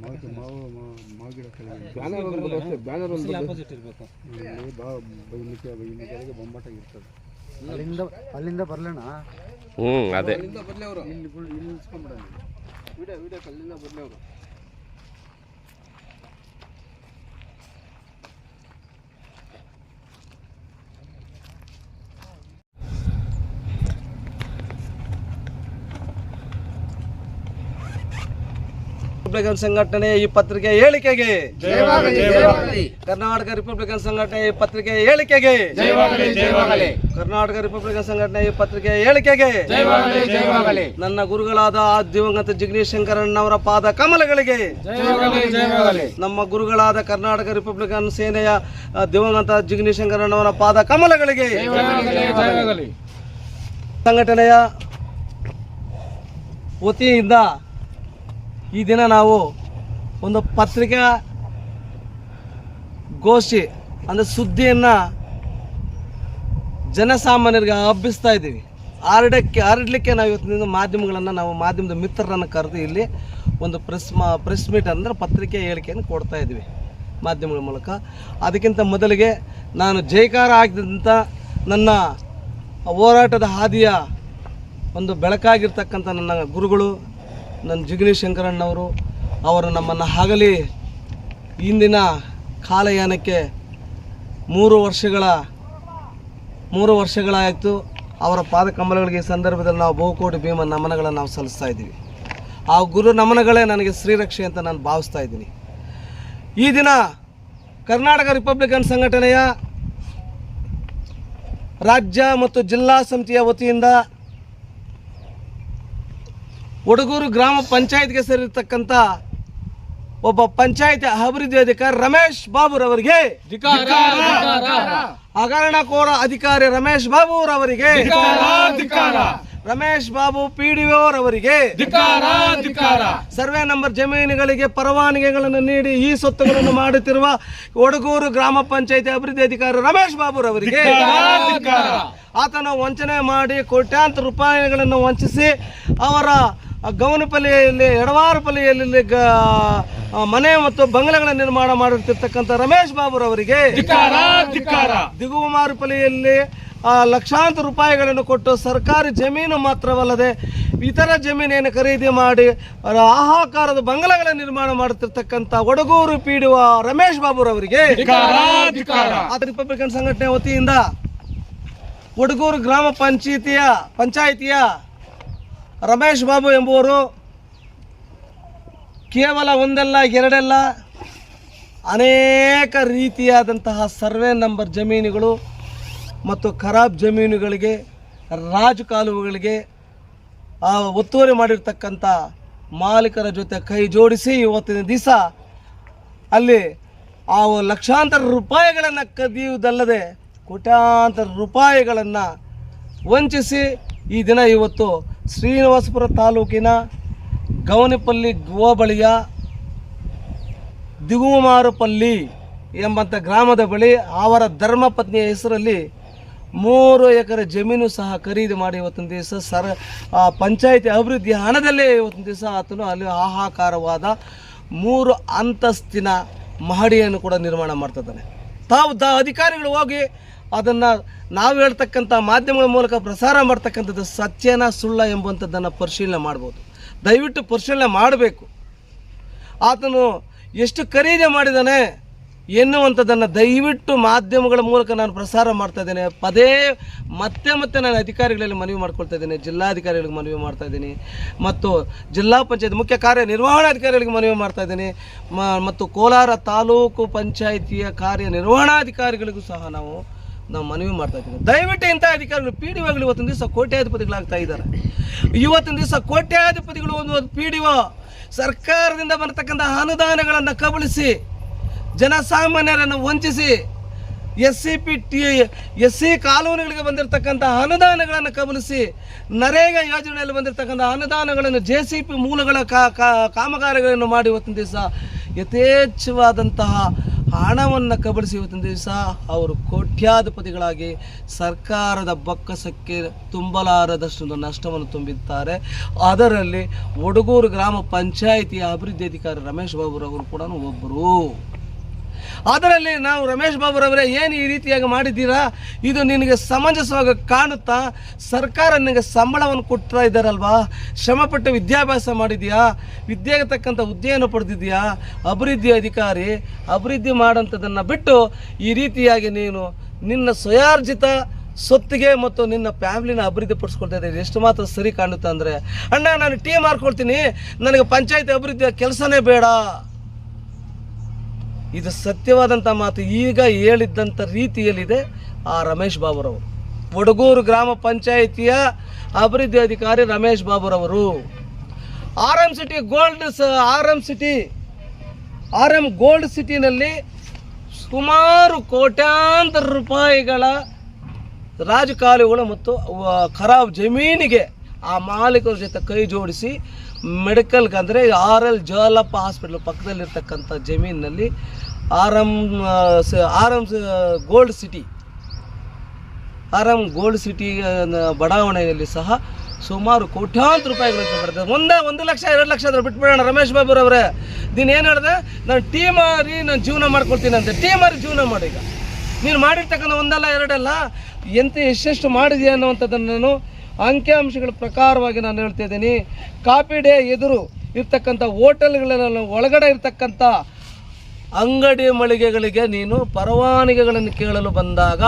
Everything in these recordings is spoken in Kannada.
ಮಾವು ಮಾವು ಮಾವು- ಮಾವು ಗಿಡ ಕೆಳಗೆ ಬ್ಯಾನರ್ ಒಂದು ಬರುತ್ತೆ ಬ್ಯಾನರ್ ಒಂದು ಆಪೋಸಿಟ್ ಇರಬೇಕು ಇಲ್ಲಿ ಬಾ ಬೈಲಿಕ್ಕೆ ಬೈಲಿಕ್ಕೆ ಬೊಂಬಾಟಾಗಿರ್ತದೆ ಅಲ್ಲಿಂದ ಅಲ್ಲಿಂದ ಬರ್ಲಣ್ಣ ಹ್ಞೂ ಅದೇ. ಅಲ್ಲಿಂದ ಬರಲಿ ಅವರು. ಇಲ್ಲಿ ಇಲ್ಲಿ ನಿಲ್ಸ್ಕೊಂಡ್ಬಿಡ ವಿಡಿಯೋ ವಿಡಿಯೋ ಅಲ್ಲಿಂದ ಬರಲಿ ಅವರು. ರಿಪಬ್ಲಿಕನ್ ಸಂಘಟನೆ ಈ ಪತ್ರಿಕೆ ಹೇಳಿಕೆಗೆ. ಕರ್ನಾಟಕ ರಿಪಬ್ಲಿಕನ್ ಸಂಘಟನೆ ಈ ಪತ್ರಿಕೆ ಹೇಳಿಕೆಗೆ. ಕರ್ನಾಟಕ ರಿಪಬ್ಲಿಕನ್ ಸಂಘಟನೆ ಈ ಪತ್ರಿಕೆ ಹೇಳಿಕೆಗೆ. ನನ್ನ ಗುರುಗಳಾದ ದಿವಂಗತ ಜಿಗ್ನೇಶ್ ಶಂಕರಣ್ಣವರ ಪಾದ ಕಮಲಗಳಿಗೆ. ನಮ್ಮ ಗುರುಗಳಾದ ಕರ್ನಾಟಕ ರಿಪಬ್ಲಿಕನ್ ಸೇನೆಯ ದಿವಂಗತ ಜಿಗ್ನೇಶ್ ಶಂಕರಣ್ಣವರ ಪಾದ ಕಮಲಗಳಿಗೆ. ಸಂಘಟನೆಯ ವತಿಯಿಂದ ಈ ದಿನ ನಾವು ಒಂದು ಪತ್ರಿಕಾ ಗೋಷ್ಠಿ, ಅಂದರೆ ಸುದ್ದಿಯನ್ನು ಜನಸಾಮಾನ್ಯರಿಗೆ ಹಬ್ಬಿಸ್ತಾ ಇದ್ದೀವಿ. ಹರಡಕ್ಕೆ ಹರಡಲಿಕ್ಕೆ ನಾವು ಇವತ್ತಿನಿಂದ ಮಾಧ್ಯಮಗಳನ್ನು, ನಾವು ಮಾಧ್ಯಮದ ಮಿತ್ರರನ್ನು ಕರೆದು ಇಲ್ಲಿ ಒಂದು ಪ್ರೆಸ್ ಮಾ, ಪ್ರೆಸ್ ಮೀಟ್ ಅಂದರೆ ಪತ್ರಿಕೆ ಹೇಳಿಕೆಯನ್ನು ಕೊಡ್ತಾ ಇದ್ದೀವಿ ಮಾಧ್ಯಮಗಳ ಮೂಲಕ. ಅದಕ್ಕಿಂತ ಮೊದಲಿಗೆ ನಾನು ಜೈಕಾರ ಆಗಿದ್ದಂಥ ನನ್ನ ಹೋರಾಟದ ಹಾದಿಯ ಒಂದು ಬೆಳಕಾಗಿರ್ತಕ್ಕಂಥ ನನ್ನ ಗುರುಗಳು ನನ್ನ ಜಿಗಣಿ ಶಂಕರಣ್ಣವರು ಅವರು ನಮ್ಮನ್ನು ಹಗಲಿ ಇಂದಿನ ಕಾಲಯಾನಕ್ಕೆ ಮೂರು ವರ್ಷಗಳ, ಮೂರು ವರ್ಷಗಳಾಯಿತು. ಅವರ ಪಾದಕಮಲಗಳಿಗೆ ಈ ಸಂದರ್ಭದಲ್ಲಿ ನಾವು ಬಹುಕೋಟಿ ಭೀಮ ನಮನಗಳನ್ನು ನಾವು ಸಲ್ಲಿಸ್ತಾ ಇದ್ದೀವಿ. ಆ ಗುರು ನಮನಗಳೇ ನನಗೆ ಶ್ರೀರಕ್ಷೆ ಅಂತ ನಾನು ಭಾವಿಸ್ತಾ ಇದ್ದೀನಿ. ಈ ದಿನ ಕರ್ನಾಟಕ ರಿಪಬ್ಲಿಕನ್ ಸಂಘಟನೆಯ ರಾಜ್ಯ ಮತ್ತು ಜಿಲ್ಲಾ ಸಮಿತಿಯ ವತಿಯಿಂದ ಒಡಗೂರು ಗ್ರಾಮ ಪಂಚಾಯತ್ಗೆ ಸೇರಿರ್ತಕ್ಕಂಥ ಒಬ್ಬ ಪಂಚಾಯತ್ ಅಭಿವೃದ್ಧಿ ಅಧಿಕಾರಿ ರಮೇಶ್ ಬಾಬುರವರಿಗೆ ಹಗರಣ ಕೋರ ಅಧಿಕಾರಿ ರಮೇಶ್ ಬಾಬುರವರಿಗೆ ರಮೇಶ್ ಬಾಬು ಪಿ ಡಿ ಅವರಿಗೆ ಸರ್ವೆ ನಂಬರ್ ಜಮೀನುಗಳಿಗೆ ಪರವಾನಗಿಗಳನ್ನು ನೀಡಿ ಈ ಸ್ವತ್ತುಗಳನ್ನು ಮಾಡುತ್ತಿರುವ ಒಡಗೂರು ಗ್ರಾಮ ಪಂಚಾಯತಿ ಅಭಿವೃದ್ಧಿ ಅಧಿಕಾರಿ ರಮೇಶ್ ಬಾಬುರವರಿಗೆ ಆತನ ವಂಚನೆ ಮಾಡಿ ಕೋಟ್ಯಾಂತರ ರೂಪಾಯಿಗಳನ್ನು ವಂಚಿಸಿ ಅವರ ಗೌನಪಲ್ಲಿಯಲ್ಲಿ ಎಡವಾರಪಲ್ಲಿಯಲ್ಲಿ ಗ ಮನೆ ಮತ್ತು ಬಂಗಲೆಗಳ ನಿರ್ಮಾಣ ಮಾಡುತ್ತಿರ್ತಕ್ಕಂಥ ರಮೇಶ್ ಬಾಬುರವರಿಗೆ ದಿಗುಮಾರುಪಲ್ಲಿಯಲ್ಲಿ ಆ, ಲಕ್ಷಾಂತರ ರೂಪಾಯಿಗಳನ್ನು ಕೊಟ್ಟು ಸರ್ಕಾರಿ ಜಮೀನು ಮಾತ್ರವಲ್ಲದೆ ಇತರ ಜಮೀನೇನು ಖರೀದಿ ಮಾಡಿ ಆಹಾಕಾರದ ಬಂಗಲೆಗಳ ನಿರ್ಮಾಣ ಮಾಡುತ್ತಿರ್ತಕ್ಕಂಥ ಒಡಗೂರು ಪೀಡುವ ರಮೇಶ್ ಬಾಬುರವರಿಗೆ ರಿಪಬ್ಲಿಕನ್ ಸಂಘಟನೆ ವತಿಯಿಂದ ಒಡಗೂರು ಗ್ರಾಮ ಪಂಚಾಯಿತಿಯ ಪಂಚಾಯಿತಿಯ ರಮೇಶ್ ಬಾಬು ಎಂಬುವರು ಕೇವಲ ಒಂದಲ್ಲ, ಎರಡಲ್ಲ, ಅನೇಕ ರೀತಿಯಾದಂತಹ ಸರ್ವೆ ನಂಬರ್ ಜಮೀನುಗಳು ಮತ್ತು ಖರಾಬ್ ಜಮೀನುಗಳಿಗೆ, ರಾಜು ಕಾಲುವೆಗಳಿಗೆ ಒತ್ತುವರಿ ಮಾಡಿರ್ತಕ್ಕಂಥ ಮಾಲೀಕರ ಜೊತೆ ಕೈ ಜೋಡಿಸಿ ಇವತ್ತಿನ ದಿವಸ ಅಲ್ಲಿ ಆ ಲಕ್ಷಾಂತರ ರೂಪಾಯಿಗಳನ್ನು ಕದಿಯುವುದಲ್ಲದೆ ಕೋಟ್ಯಾಂತರ ರೂಪಾಯಿಗಳನ್ನು ವಂಚಿಸಿ ಈ ದಿನ ಇವತ್ತು ಶ್ರೀನಿವಾಸಪುರ ತಾಲೂಕಿನ ಗವನಿಪಲ್ಲಿ ಹೋಬಳಿಯ ದಿಗುಮಾರುಪಲ್ಲಿ ಎಂಬಂಥ ಗ್ರಾಮದ ಬಳಿ ಅವರ ಧರ್ಮಪತ್ನಿಯ ಹೆಸರಲ್ಲಿ ಮೂರು ಎಕರೆ ಜಮೀನು ಸಹ ಖರೀದಿ ಮಾಡಿ ಇವತ್ತಿನ ದಿವಸ ಸರ ಪಂಚಾಯಿತಿ ಅಭಿವೃದ್ಧಿ ಹಣದಲ್ಲೇ ಇವತ್ತಿನ ದಿವಸ ಆತನು ಅಲ್ಲಿ ಹಾಹಾಕಾರವಾದ ಮೂರು ಅಂತಸ್ತಿನ ಮಹಡಿಯನ್ನು ಕೂಡ ನಿರ್ಮಾಣ ಮಾಡ್ತಿದ್ದಾನೆ. ತಾವು ದ ಅಧಿಕಾರಿಗಳು ಹೋಗಿ ಅದನ್ನು ನಾವು ಹೇಳ್ತಕ್ಕಂಥ ಮಾಧ್ಯಮಗಳ ಮೂಲಕ ಪ್ರಸಾರ ಮಾಡ್ತಕ್ಕಂಥದ್ದು ಸತ್ಯನ ಸುಳ್ಳ ಎಂಬಂಥದ್ದನ್ನು ಪರಿಶೀಲನೆ ಮಾಡ್ಬೋದು. ದಯವಿಟ್ಟು ಪರಿಶೀಲನೆ ಮಾಡಬೇಕು. ಆತನು ಎಷ್ಟು ಖರೀದಿ ಮಾಡಿದ್ದಾನೆ ಎನ್ನುವಂಥದ್ದನ್ನು ದಯವಿಟ್ಟು ಮಾಧ್ಯಮಗಳ ಮೂಲಕ ನಾನು ಪ್ರಸಾರ ಮಾಡ್ತಾ ಇದ್ದೇನೆ. ಪದೇ ಮತ್ತೆ ಮತ್ತೆ ನಾನು ಅಧಿಕಾರಿಗಳಲ್ಲಿ ಮನವಿ ಮಾಡ್ಕೊಳ್ತಾ ಇದ್ದೇನೆ. ಜಿಲ್ಲಾಧಿಕಾರಿಗಳಿಗೆ ಮನವಿ ಮಾಡ್ತಾ ಇದ್ದೀನಿ. ಮತ್ತು ಜಿಲ್ಲಾ ಪಂಚಾಯತ್ ಮುಖ್ಯ ಕಾರ್ಯನಿರ್ವಹಣಾಧಿಕಾರಿಗಳಿಗೆ ಮನವಿ ಮಾಡ್ತಾ ಇದ್ದೀನಿ. ಮತ್ತು ಕೋಲಾರ ತಾಲೂಕು ಪಂಚಾಯಿತಿಯ ಕಾರ್ಯನಿರ್ವಹಣಾಧಿಕಾರಿಗಳಿಗೂ ಸಹ ನಾವು ನಾವು ಮನವಿ ಮಾಡ್ತಾ ಇದ್ದೀವಿ. ದಯವಿಟ್ಟು ಇಂಥ ಅಧಿಕಾರಿಗಳು ಪಿ ಡಿ ಒಗಳು ಇವತ್ತಿನ ದಿವಸ ಕೋಟ್ಯಾಧಿಪತಿಗಳಾಗ್ತಾ ಇದ್ದಾರೆ. ಇವತ್ತಿನ ದಿವಸ ಕೋಟ್ಯಾಧಿಪತಿಗಳು ಒಂದು ಪಿ ಡಿ ಒ ಸರ್ಕಾರದಿಂದ ಬರತಕ್ಕಂಥ ಅನುದಾನಗಳನ್ನು ಕಬಳಿಸಿ, ಜನಸಾಮಾನ್ಯರನ್ನು ವಂಚಿಸಿ S C P T S C ಕಾಲೋನಿಗಳಿಗೆ ಬಂದಿರತಕ್ಕಂಥ ಅನುದಾನಗಳನ್ನು ಕಬಲಿಸಿ ನರೇಗಾ ಯೋಜನೆಯಲ್ಲಿ ಬಂದಿರತಕ್ಕಂಥ ಅನುದಾನಗಳನ್ನು ಜೆ ಸಿ ಪಿ ಮೂಲಗಳ ಕಾಮಗಾರಿಗಳನ್ನು ಮಾಡಿ ಇವತ್ತಿನ ದಿವಸ ಯಥೇಚ್ಛವಾದಂತಹ ಹಣವನ್ನು ಕಬಳಿಸಿ ಇವತ್ತಿನ ದಿವಸ ಅವರು ಕೋಟ್ಯಾಧಿಪತಿಗಳಾಗಿ ಸರ್ಕಾರದ ಬೊಕ್ಕಸಕ್ಕೆ ತುಂಬಲಾರದಷ್ಟು ನಷ್ಟವನ್ನು ತುಂಬಿದ್ದಾರೆ. ಅದರಲ್ಲಿ ಒಡಗೂರು ಗ್ರಾಮ ಪಂಚಾಯಿತಿಯ ಅಭಿವೃದ್ಧಿ ಅಧಿಕಾರಿ ರಮೇಶ್ ಬಾಬುರವರು ಕೂಡ ಒಬ್ಬರು. ಅದರಲ್ಲಿ ನಾವು ರಮೇಶ್ ಬಾಬುರವರೇ ಏನು ಈ ರೀತಿಯಾಗಿ ಮಾಡಿದ್ದೀರಾ? ಇದು ನಿನಗೆ ಸಮಂಜಸವಾಗಿ ಕಾಣುತ್ತಾ? ಸರ್ಕಾರ ನಿನಗೆ ಸಂಬಳವನ್ನು ಕೊಡ್ತಾ ಇದ್ದಾರಲ್ವಾ? ಶ್ರಮಪಟ್ಟು ವಿದ್ಯಾಭ್ಯಾಸ ಮಾಡಿದೆಯಾ ವಿದ್ಯೆಗೆ ತಕ್ಕಂಥ ಹುದ್ದೆಯನ್ನು ಪಡೆದಿದೆಯಾ ಅಭಿವೃದ್ಧಿ ಅಧಿಕಾರಿ, ಅಭಿವೃದ್ಧಿ ಮಾಡೋಂಥದ್ದನ್ನು ಬಿಟ್ಟು ಈ ರೀತಿಯಾಗಿ ನೀನು ನಿನ್ನ ಸ್ವಯಾರ್ಜಿತ ಸೊತ್ತಿಗೆ ಮತ್ತು ನಿನ್ನ ಫ್ಯಾಮಿಲಿನ ಅಭಿವೃದ್ಧಿ ಪಡಿಸ್ಕೊಳ್ತಾ ಇದ್ದೀರಿ ಎಷ್ಟು ಮಾತ್ರ ಸರಿ ಕಾಣುತ್ತೆ ಅಂದರೆ? ಅಣ್ಣ, ನಾನು ಟೀ ಮಾರ್ಕೊಳ್ತೀನಿ. ನನಗೆ ಪಂಚಾಯತಿ ಅಭಿವೃದ್ಧಿಯ ಕೆಲಸನೇ ಬೇಡ. ಇದು ಸತ್ಯವಾದಂಥ ಮಾತು ಈಗ ಹೇಳಿದ್ದಂಥ ರೀತಿಯಲ್ಲಿದೆ ಆ ರಮೇಶ್ ಬಾಬುರವರು. ಒಡಗೂರು ಗ್ರಾಮ ಪಂಚಾಯಿತಿಯ ಅಭಿವೃದ್ಧಿ ಅಧಿಕಾರಿ Ramesh ಬಾಬುರವರು. R M city gold R M city, R M gold ಸಿಟಿನಲ್ಲಿ ಸುಮಾರು ಕೋಟ್ಯಾಂತರ ರೂಪಾಯಿಗಳ ರಾಜಕಾಲುಗಳು ಮತ್ತು ಖರಾಬ್ ಜಮೀನಿಗೆ ಆ ಮಾಲೀಕರ ಜೊತೆ ಕೈ ಜೋಡಿಸಿ ಮೆಡಿಕಲ್ಗೆ ಅಂದರೆ ಆರ್ ಎಲ್ ಜಲಪ್ಪ ಹಾಸ್ಪಿಟ್ಲ್ ಪಕ್ಕದಲ್ಲಿರ್ತಕ್ಕಂಥ ಜಮೀನಿನಲ್ಲಿ R M R M gold city, R gold city ಬಡಾವಣೆಯಲ್ಲಿ ಸಹ ಸುಮಾರು ಕೋಟ್ಯಾಂತರ ರೂಪಾಯಿಗಳು ಬರ್ತದೆ ಒಂದೇ ಒಂದು ಲಕ್ಷ, ಎರಡು ಲಕ್ಷ ಆದರೂ ಬಿಟ್ಬಿಡೋಣ ರಮೇಶ್ ಬಾಬುರವರೇ ನೀನು ಏನು ಹೇಳಿದೆ? ನಾನು ಟೀಮ್ ಮಾರಿ ನಾನು ಜೀವನ ಮಾಡ್ಕೊಳ್ತೀನಿ ಅಂತ ಟೀ ಮಾರಿ ಜೀವನ ಮಾಡಿ ಈಗ. ನೀನು ಮಾಡಿರ್ತಕ್ಕಂಥ ಒಂದಲ್ಲ, ಎರಡಲ್ಲ, ಎಂತ ಎಷ್ಟೆಷ್ಟು ಮಾಡಿದೆಯಾ ಅನ್ನುವಂಥದ್ದನ್ನು ನಾನು ಅಂಕಿಅಂಶಗಳ ಪ್ರಕಾರವಾಗಿ ನಾನು ಹೇಳ್ತಾ ಇದ್ದೀನಿ. ಕಾಪಿ ಡೇ ಎದುರು ಇರ್ತಕ್ಕಂಥ ಹೋಟೆಲ್ಗಳಲ್ಲಿ ಒಳಗಡೆ ಇರ್ತಕ್ಕಂಥ ಅಂಗಡಿ ಮಳಿಗೆಗಳಿಗೆ ನೀನು ಪರವಾನಗಿಗಳನ್ನು ಕೇಳಲು ಬಂದಾಗ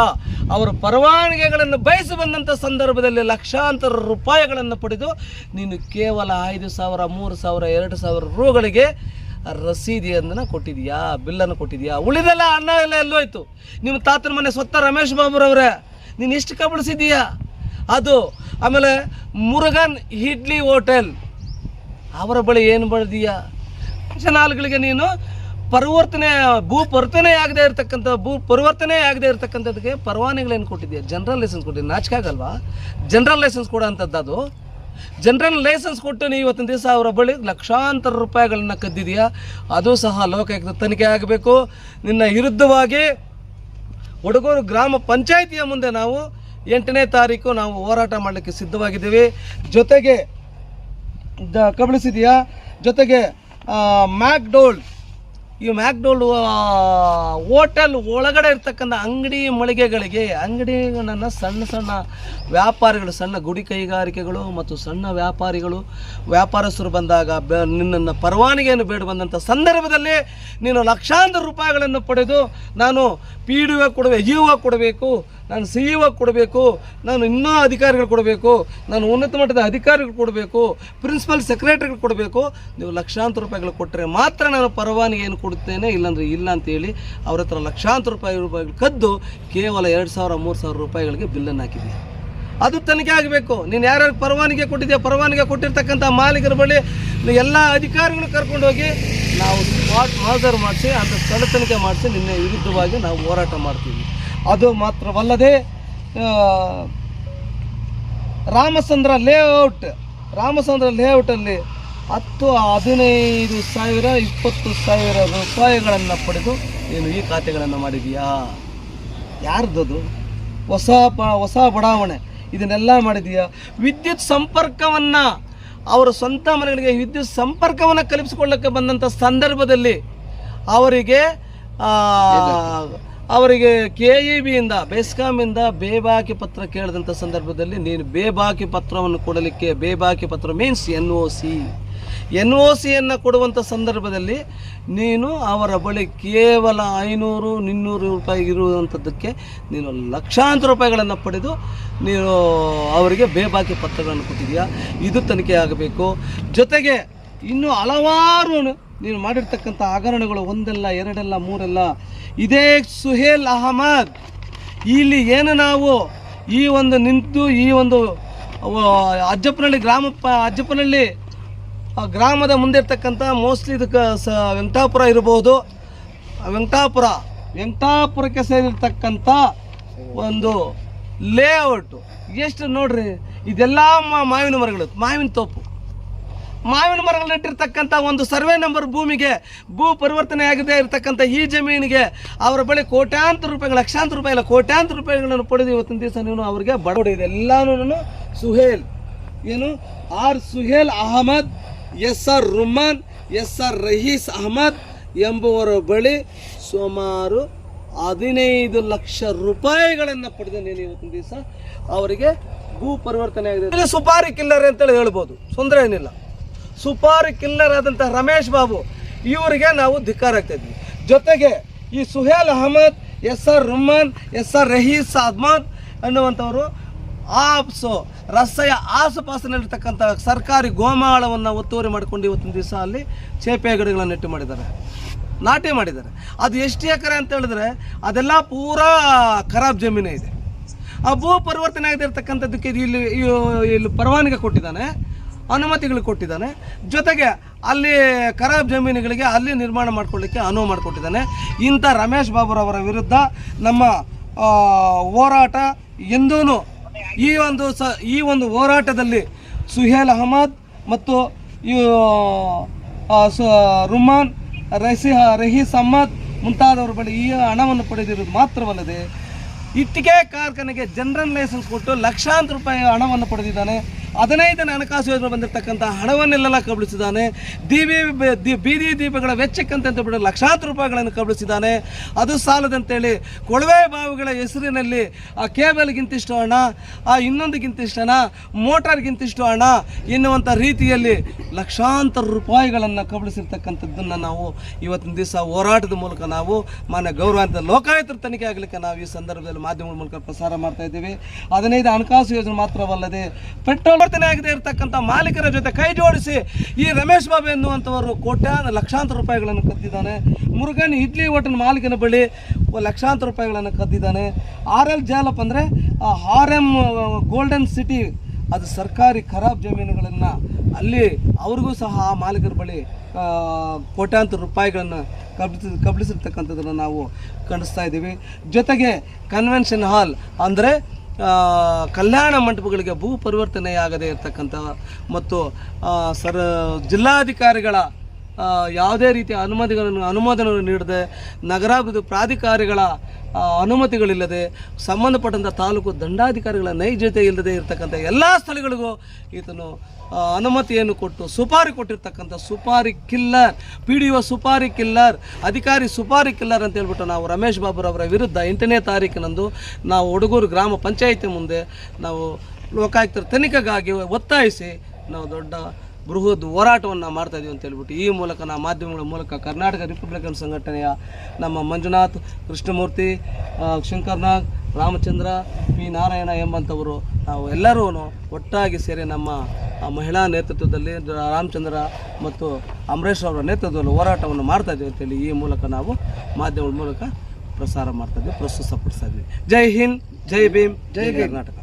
ಅವರು ಪರವಾನಗಿಗಳನ್ನು ಬಯಸಿ ಬಂದಂಥ ಸಂದರ್ಭದಲ್ಲಿ ಲಕ್ಷಾಂತರ ರೂಪಾಯಿಗಳನ್ನು ಪಡೆದು ನೀನು ಕೇವಲ ಐದು ಸಾವಿರ, ಮೂರು ಸಾವಿರ, ಎರಡು ಸಾವಿರ ರೂಗಳಿಗೆ ರಸೀದಿಯನ್ನು ಕೊಟ್ಟಿದೆಯಾ ಬಿಲ್ಲನ್ನು ಕೊಟ್ಟಿದೆಯಾ ಉಳಿದೆಲ್ಲ ಅನ್ನ ಎಲ್ಲ ಎಲ್ಲೋಯ್ತು. ನಿಮ್ಮ ತಾತನ ಮನೆ ಸ್ವತ್ತ ರಮೇಶ್ ಬಾಬುರವರೇ, ನೀನು ಎಷ್ಟು ಕಬಳಿಸಿದೀಯಾ ಅದು ಆಮೇಲೆ ಮುರುಗನ್ ಇಡ್ಲಿ ಹೋಟೆಲ್. ಅವರ ಬಳಿ ಏನು ಬಳಿದೀಯ? ಜನಾಲ್ಗಳಿಗೆ ನೀನು ಪರಿವರ್ತನೆ, ಭೂ ಪರಿವರ್ತನೆ ಆಗದೆ ಇರತಕ್ಕಂಥ, ಭೂ ಪರಿವರ್ತನೆ ಆಗದೆ ಇರತಕ್ಕಂಥದ್ದಕ್ಕೆ ಪರವಾನೆಗಳೇನು ಕೊಟ್ಟಿದ್ಯಾ ಜನರಲ್ ಲೈಸೆನ್ಸ್ ಕೊಟ್ಟಿದ್ದೆ ನಾಚಿಕೆ ಆಗಲ್ವಾ? ಜನರಲ್ ಲೈಸೆನ್ಸ್ ಕೊಡೋಂಥದ್ದು ಅದು. ಜನರಲ್ ಲೈಸೆನ್ಸ್ ಕೊಟ್ಟು ನೀವು ಇವತ್ತಿನ ದಿವಸ ಅವರ ಬಳಿ ಲಕ್ಷಾಂತರ ರೂಪಾಯಿಗಳನ್ನ ಕದ್ದಿದೆಯಾ ಅದು ಸಹ ಲೋಕಾಯುಕ್ತ ತನಿಖೆ ಆಗಬೇಕು. ನಿನ್ನ ವಿರುದ್ಧವಾಗಿ ಒಡಗೂರು ಗ್ರಾಮ ಪಂಚಾಯಿತಿಯ ಮುಂದೆ ನಾವು ಎಂಟನೇ ತಾರೀಕು ನಾವು ಹೋರಾಟ ಮಾಡಲಿಕ್ಕೆ ಸಿದ್ಧವಾಗಿದ್ದೀವಿ. ಜೊತೆಗೆ ದ ಕಬಳಿಸಿದೆಯಾ? ಜೊತೆಗೆ ಮ್ಯಾಕ್ಡೋಲ್ ಈ ಮ್ಯಾಕ್ಡೋಲ್ ಹೋಟೆಲ್ ಒಳಗಡೆ ಇರ್ತಕ್ಕಂಥ ಅಂಗಡಿ ಮಳಿಗೆಗಳಿಗೆ, ಅಂಗಡಿಗಳನ್ನು ಸಣ್ಣ ಸಣ್ಣ ವ್ಯಾಪಾರಿಗಳು, ಸಣ್ಣ ಗುಡಿ ಕೈಗಾರಿಕೆಗಳು ಮತ್ತು ಸಣ್ಣ ವ್ಯಾಪಾರಿಗಳು, ವ್ಯಾಪಾರಸ್ಥರು ಬಂದಾಗ ಬ, ನಿನ್ನನ್ನು ಪರವಾನಗಿಯನ್ನು ಬೇಡ ಬಂದಂಥ ಸಂದರ್ಭದಲ್ಲಿ ನೀನು ಲಕ್ಷಾಂತರ ರೂಪಾಯಿಗಳನ್ನು ಪಡೆದು ನಾನು ಪಿ ಡಿ ಒ ಕೊಡಬೇಕು ಕೊಡಬೇಕು ನಾನು ಸಿ ಇ ಒ ಕೊಡಬೇಕು, ನಾನು ಇನ್ನೂ ಅಧಿಕಾರಿಗಳು ಕೊಡಬೇಕು, ನಾನು ಉನ್ನತ ಮಟ್ಟದ ಅಧಿಕಾರಿಗಳು ಕೊಡಬೇಕು ಪ್ರಿನ್ಸಿಪಲ್ ಸೆಕ್ರೆಟರಿಗಳು ಕೊಡಬೇಕು, ನೀವು ಲಕ್ಷಾಂತರ ರೂಪಾಯಿಗಳು ಕೊಟ್ಟರೆ ಮಾತ್ರ ನಾನು ಪರವಾನಗಿಯನ್ನು ಕೊಡುತ್ತೇನೆ, ಇಲ್ಲಾಂದರೆ ಇಲ್ಲ ಅಂತೇಳಿ ಅವ್ರ ಹತ್ರ ಲಕ್ಷಾಂತರ ರೂಪಾಯಿ ರೂಪಾಯಿಗಳು ಕದ್ದು ಕೇವಲ ಎರಡು ಸಾವಿರ, ಮೂರು ಸಾವಿರ ರೂಪಾಯಿಗಳಿಗೆ ಬಿಲ್ಲನ್ನು ಹಾಕಿದೆ ಅದು ತನಿಖೆ ಆಗಬೇಕು. ನೀನು ಯಾರ್ಯಾರು ಪರವಾನಿಗೆ ಕೊಟ್ಟಿದ್ಯಾ ಪರವಾನಿಗೆ ಕೊಟ್ಟಿರ್ತಕ್ಕಂಥ ಮಾಲೀಕರ ಬಳಿ ಎಲ್ಲ ಅಧಿಕಾರಿಗಳು ಕರ್ಕೊಂಡು ಹೋಗಿ ನಾವು ಸ್ಪಾಟ್ ಮಾಜರ್ ಮಾಡಿಸಿ, ಅಂತ ಸ್ಥಳ ತನಿಖೆ ಮಾಡಿಸಿ, ನಿನ್ನೆ ವಿರುದ್ಧವಾಗಿ ನಾವು ಹೋರಾಟ ಮಾಡ್ತೀವಿ. ಅದು ಮಾತ್ರವಲ್ಲದೆ ರಾಮಚಂದ್ರ ಲೇಔಟ್ ರಾಮಚಂದ್ರ ಲೇಔಟಲ್ಲಿ ಹತ್ತು ಹದಿನೈದು ಸಾವಿರ, ಇಪ್ಪತ್ತು ಸಾವಿರ ರೂಪಾಯಿಗಳನ್ನು ಪಡೆದು ನೀನು ಈ ಖಾತೆಗಳನ್ನು ಮಾಡಿದೀಯಾ ಯಾರ್ದದು? ಹೊಸ ಪ, ಹೊಸ ಬಡಾವಣೆ. ಇದನ್ನೆಲ್ಲ ಮಾಡಿದೀಯಾ ವಿದ್ಯುತ್ ಸಂಪರ್ಕವನ್ನು, ಅವರ ಸ್ವಂತ ಮನೆಗಳಿಗೆ ವಿದ್ಯುತ್ ಸಂಪರ್ಕವನ್ನು ಕಲ್ಪಿಸಿಕೊಳ್ಳಕ್ಕೆ ಬಂದಂಥ ಸಂದರ್ಭದಲ್ಲಿ ಅವರಿಗೆ ಅವರಿಗೆ ಕೆ ಇ ಬಿಯಿಂದ ಬೆಸ್ಕಾಮಿಂದ ಬೇಬಾಕಿ ಪತ್ರ ಕೇಳಿದಂಥ ಸಂದರ್ಭದಲ್ಲಿ ನೀನು ಬೇಬಾಕಿ ಪತ್ರವನ್ನು ಕೊಡಲಿಕ್ಕೆ ಬೇಬಾಕಿ ಪತ್ರ means N O C N O ಸಿಯನ್ನು ಕೊಡುವಂಥ ಸಂದರ್ಭದಲ್ಲಿ ನೀನು ಅವರ ಬಳಿ ಕೇವಲ ಐನೂರು, ಇನ್ನೂರು ರೂಪಾಯಿ ಇರುವಂಥದ್ದಕ್ಕೆ ನೀನು ಲಕ್ಷಾಂತರ ರೂಪಾಯಿಗಳನ್ನು ಪಡೆದು ನೀನು ಅವರಿಗೆ ಬೇಬಾಕಿ ಪತ್ರಗಳನ್ನು ಕೊಟ್ಟಿದೆಯಾ ಇದು ತನಿಖೆ ಆಗಬೇಕು. ಜೊತೆಗೆ ಇನ್ನೂ ಹಲವಾರು ನೀನು ಮಾಡಿರ್ತಕ್ಕಂಥ ಹಗರಣಗಳು ಒಂದಲ್ಲ, ಎರಡಲ್ಲ, ಮೂರಲ್ಲ ಇದೇ ಸುಹೇಲ್ ಅಹಮದ್. ಇಲ್ಲಿ ಏನು ನಾವು ಈ ಒಂದು ನಿಂತು ಈ ಒಂದು ಅಜ್ಜಪ್ಪನಹಳ್ಳಿ ಗ್ರಾಮ ಅಜ್ಜಪ್ಪನಹಳ್ಳಿ ಗ್ರಾಮದ ಮುಂದೆ ಇರ್ತಕ್ಕಂಥ ಮೋಸ್ಟ್ಲಿ ಇದಕ್ಕೆ ಸ, ವೆಂಕಟಾಪುರ ಇರ್ಬೋದು. ಆ ವೆಂಕಟಾಪುರ, ವೆಂಕಟಾಪುರಕ್ಕೆ ಸೇರಿರ್ತಕ್ಕಂಥ ಒಂದು ಲೇಔಟು ಎಷ್ಟು ನೋಡ್ರಿ, ಇದೆಲ್ಲ ಮಾವಿನ ಮರಗಳು, ಮಾವಿನ ತೋಪು. ಮಾವಿನ ಮರಗಳು ನೆಟ್ಟಿರ್ತಕ್ಕಂಥ ಒಂದು ಸರ್ವೆ ನಂಬರ್ ಭೂಮಿಗೆ, ಭೂ ಪರಿವರ್ತನೆ ಆಗದೇ ಇರತಕ್ಕಂಥ ಈ ಜಮೀನಿಗೆ ಅವರ ಬಳಿ ಕೋಟ್ಯಾಂತರ ರೂಪಾಯಿಗಳು, ಲಕ್ಷಾಂತರ ರೂಪಾಯಿ ಇಲ್ಲ, ಕೋಟ್ಯಾಂತರ ರೂಪಾಯಿಗಳನ್ನು ಪಡೆದು ಇವತ್ತಿನ ದಿವಸ ನೀನು ಅವರಿಗೆ ಬಡವಡಿದೆ ಎಲ್ಲಾನು ಸುಹೇಲ್, ಏನು? R Suhail Ahmed, S R Ruman, S R Rahees Ahmed ಎಂಬುವರ ಬಳಿ ಸುಮಾರು ಹದಿನೈದು ಲಕ್ಷ ರೂಪಾಯಿಗಳನ್ನು ಪಡೆದ ನೀನು ಇವತ್ತಿನ ದಿವಸ ಅವರಿಗೆ ಭೂ ಪರಿವರ್ತನೆ ಆಗಿದೆ ಸುಪಾರಿ ಕಿಲ್ಲರ್ ಅಂತೇಳಿ ಹೇಳ್ಬೋದು, ತೊಂದರೆ ಏನಿಲ್ಲ. ಸುಪಾರಿ ಕಿಲ್ಲರ್ ಆದಂಥ ರಮೇಶ್ ಬಾಬು, ಇವರಿಗೆ ನಾವು ಧಿಕ್ಕಾರ ಆಗ್ತಾಯಿದ್ವಿ. ಜೊತೆಗೆ ಈ Suhail Ahmed S R Ruman S R Rahees Ahmed ಅನ್ನುವಂಥವರು ಆಪ್ಸು, ರಸ್ತೆಯ ಆಸುಪಾಸಿನಲ್ಲಿರ್ತಕ್ಕಂಥ ಸರ್ಕಾರಿ ಗೋಮಾಳವನ್ನು ಒತ್ತುವರಿ ಮಾಡಿಕೊಂಡು ಇವತ್ತಿನ ದಿವಸ ಅಲ್ಲಿ ಚೇಪೆ ಗಿಡಗಳನ್ನು ನೆಟ್ಟು ಮಾಡಿದ್ದಾರೆ. ನಾಟಿ ಮಾಡಿದ್ದಾರೆ. ಅದು ಎಷ್ಟು ಎಕರೆ ಅಂತ ಹೇಳಿದ್ರೆ ಅದೆಲ್ಲ ಪೂರಾ ಖರಾಬ್ ಜಮೀನೇ ಇದೆ. ಆ ಭೂ ಪರಿವರ್ತನೆ ಆಗದಿರ್ತಕ್ಕಂಥದ್ದಕ್ಕೆ ಇಲ್ಲಿ ಇಲ್ಲಿ ಪರವಾನಗಿ ಕೊಟ್ಟಿದ್ದಾನೆ. ಅನುಮತಿಗಳು ಕೊಟ್ಟಿದ್ದಾನೆ. ಜೊತೆಗೆ ಅಲ್ಲಿ ಖರಾಬ್ ಜಮೀನುಗಳಿಗೆ ಅಲ್ಲಿ ನಿರ್ಮಾಣ ಮಾಡಿಕೊಳ್ಳಿಕ್ಕೆ ಅನುವು ಮಾಡಿಕೊಟ್ಟಿದ್ದಾನೆ. ಇಂಥ ರಮೇಶ್ ಬಾಬುರವರ ವಿರುದ್ಧ ನಮ್ಮ ಹೋರಾಟ ಎಂದೂ ಈ ಒಂದು ಸ, ಈ ಒಂದು ಹೋರಾಟದಲ್ಲಿ ಸುಹೇಲ್ ಅಹಮದ್ ಮತ್ತು ರುಮಾನ್ ರಸಿ ರಹೀಸ್ ಅಹಮದ್ ಮುಂತಾದವರ ಬಳಿ ಈ ಹಣವನ್ನು ಪಡೆದಿರುವುದು ಮಾತ್ರವಲ್ಲದೆ ಇಟ್ಟಿಗೆ ಕಾರ್ಖಾನೆಗೆ ಜನರಲ್ ಲೈಸೆನ್ಸ್ ಕೊಟ್ಟು ಲಕ್ಷಾಂತರ ರೂಪಾಯಿ ಹಣವನ್ನು ಪಡೆದಿದ್ದಾನೆ. ಹದಿನೈದನೇ ಹಣಕಾಸು ಯೋಜನೆ ಬಂದಿರತಕ್ಕಂಥ ಹಣವನ್ನೆಲ್ಲ ಕಬಳಿಸಿದ್ದಾನೆ. ದೀವಿ ಬೀದಿ ದೀಪಗಳ ವೆಚ್ಚಕ್ಕಂತ ಬಿಟ್ಟು ಲಕ್ಷಾಂತರ ರೂಪಾಯಿಗಳನ್ನು ಕಬಳಿಸಿದ್ದಾನೆ. ಅದು ಸಾಲದಂತೇಳಿ ಕೊಳವೆ ಬಾವಿಗಳ ಹೆಸರಿನಲ್ಲಿ ಆ ಕೇಬಲ್ಗಿಂತಿಷ್ಟು ಹಣ, ಆ ಇನ್ನೊಂದಕ್ಕಿಂತಿಷ್ಟು ಹಣ, ಮೋಟಾರ್ಗಿಂತಿಷ್ಟು ಹಣ ಎನ್ನುವಂಥ ರೀತಿಯಲ್ಲಿ ಲಕ್ಷಾಂತರ ರೂಪಾಯಿಗಳನ್ನು ಕಬಳಿಸಿರ್ತಕ್ಕಂಥದ್ದನ್ನು ನಾವು ಇವತ್ತಿನ ದಿವಸ ಹೋರಾಟದ ಮೂಲಕ ನಾವು ಮಾನ್ಯ ಗೌರವಾನ್ವಿತ ಲೋಕಾಯುಕ್ತರ ತನಿಖೆ ಆಗಲಿಕ್ಕೆ ನಾವು ಈ ಸಂದರ್ಭದಲ್ಲಿ ಮಾಧ್ಯಮಗಳ ಮೂಲಕ ಪ್ರಸಾರ ಮಾಡ್ತಾ ಇದ್ದೀವಿ. ಹದಿನೈದು ಹಣಕಾಸು ಯೋಜನೆ ಮಾತ್ರವಲ್ಲದೆ ಪೆಟ್ರೋಲ್ ವರ್ತನೆ ಆಗದೆ ಇರತಕ್ಕಂಥ ಮಾಲೀಕರ ಜೊತೆ ಕೈ ಜೋಡಿಸಿ ಈ ರಮೇಶ್ ಬಾಬು ಎನ್ನುವಂಥವರು ಕೋಟ್ಯಾನ ಲಕ್ಷಾಂತರ ರೂಪಾಯಿಗಳನ್ನು ಕದ್ದಿದ್ದಾನೆ. ಮುರುಗನ್ ಇಡ್ಲಿ ಹೋಟೆಲ್ ಮಾಲೀಕನ ಬಳಿ ಲಕ್ಷಾಂತರ ರೂಪಾಯಿಗಳನ್ನು ಕದ್ದಿದ್ದಾನೆ. ಆರ್ ಎಲ್ ಜಾಲಪ್ ಅಂದರೆ ಆರ್ ಎಂ ಗೋಲ್ಡನ್ ಸಿಟಿ, ಅದು ಸರ್ಕಾರಿ ಖರಾಬ್ ಜಮೀನುಗಳನ್ನು ಅಲ್ಲಿ ಅವ್ರಿಗೂ ಸಹ ಆ ಮಾಲೀಕರ ಬಳಿ ಕೋಟ್ಯಾಂತರ ರೂಪಾಯಿಗಳನ್ನು ಕಬಳಿಸಿ ಕಬ್ಬಿಸಿರ್ತಕ್ಕಂಥದ್ದನ್ನು ನಾವು ಕಾಣಿಸ್ತಾ ಇದ್ದೀವಿ. ಜೊತೆಗೆ ಕನ್ವೆನ್ಷನ್ ಹಾಲ್ ಅಂದರೆ ಕಲ್ಯಾಣ ಮಂಟಪಗಳಿಗೆ ಭೂ ಪರಿವರ್ತನೆಯಾಗದೇ ಇರತಕ್ಕಂಥ ಮತ್ತು ಸರ್ ಜಿಲ್ಲಾಧಿಕಾರಿಗಳ ಯಾವುದೇ ರೀತಿಯ ಅನುಮತಿಗಳನ್ನು ಅನುಮೋದನೆಯನ್ನು ನೀಡದೆ ನಗರಾಭಿವೃದ್ಧಿ ಪ್ರಾಧಿಕಾರಿಗಳ ಅನುಮತಿಗಳಿಲ್ಲದೆ ಸಂಬಂಧಪಟ್ಟಂಥ ತಾಲೂಕು ದಂಡಾಧಿಕಾರಿಗಳ ನೈಜತೆ ಇಲ್ಲದೆ ಇರತಕ್ಕಂಥ ಎಲ್ಲ ಸ್ಥಳಗಳಿಗೂ ಈತನು ಅನುಮತಿಯನ್ನು ಕೊಟ್ಟು ಸುಪಾರಿ ಕೊಟ್ಟಿರ್ತಕ್ಕಂಥ supari killer, P D O supari killer, ಅಧಿಕಾರಿ ಸುಪಾರಿ ಕಿಲ್ಲರ್ ಅಂತ ಹೇಳ್ಬಿಟ್ಟು ನಾವು ರಮೇಶ್ ಬಾಬುರವರ ವಿರುದ್ಧ ಎಂಟನೇ ತಾರೀಕಿನಂದು ನಾವು ಹುಡುಗೂರು ಗ್ರಾಮ ಪಂಚಾಯಿತಿ ಮುಂದೆ ನಾವು ಲೋಕಾಯುಕ್ತರ ತನಿಖೆಗಾಗಿ ಒತ್ತಾಯಿಸಿ ನಾವು ದೊಡ್ಡ ಬೃಹತ್ ಹೋರಾಟವನ್ನು ಮಾಡ್ತಾ ಇದೀವಿ ಅಂತ ಹೇಳ್ಬಿಟ್ಟು ಈ ಮೂಲಕ ನಾವು ಮಾಧ್ಯಮಗಳ ಮೂಲಕ ಕರ್ನಾಟಕ ರಿಪಬ್ಲಿಕನ್ ಸಂಘಟನೆಯ ನಮ್ಮ ಮಂಜುನಾಥ್ ಕೃಷ್ಣಮೂರ್ತಿ ಶಂಕರ್ನಾಗ್ ರಾಮಚಂದ್ರ ಪಿ ನಾರಾಯಣ ಎಂಬಂಥವರು ನಾವು ಎಲ್ಲರೂ ಒಟ್ಟಾಗಿ ಸೇರಿ ನಮ್ಮ ಮಹಿಳಾ ನೇತೃತ್ವದಲ್ಲಿ ರಾಮಚಂದ್ರ ಮತ್ತು ಅಮರೇಶ್ ಅವರ ನೇತೃತ್ವದಲ್ಲಿ ಹೋರಾಟವನ್ನು ಮಾಡ್ತಾ ಇದ್ದೀವಿ ಅಂತೇಳಿ ಈ ಮೂಲಕ ನಾವು ಮಾಧ್ಯಮಗಳ ಮೂಲಕ ಪ್ರಸಾರ ಮಾಡ್ತಾ ಇದ್ವಿ ಪ್ರಸ್ತುತಪಡಿಸ್ತಾ ಇದ್ವಿ. ಜೈ ಹಿಂದ್ ಜೈ ಭೀಮ್ ಜೈ ಕರ್ನಾಟಕ.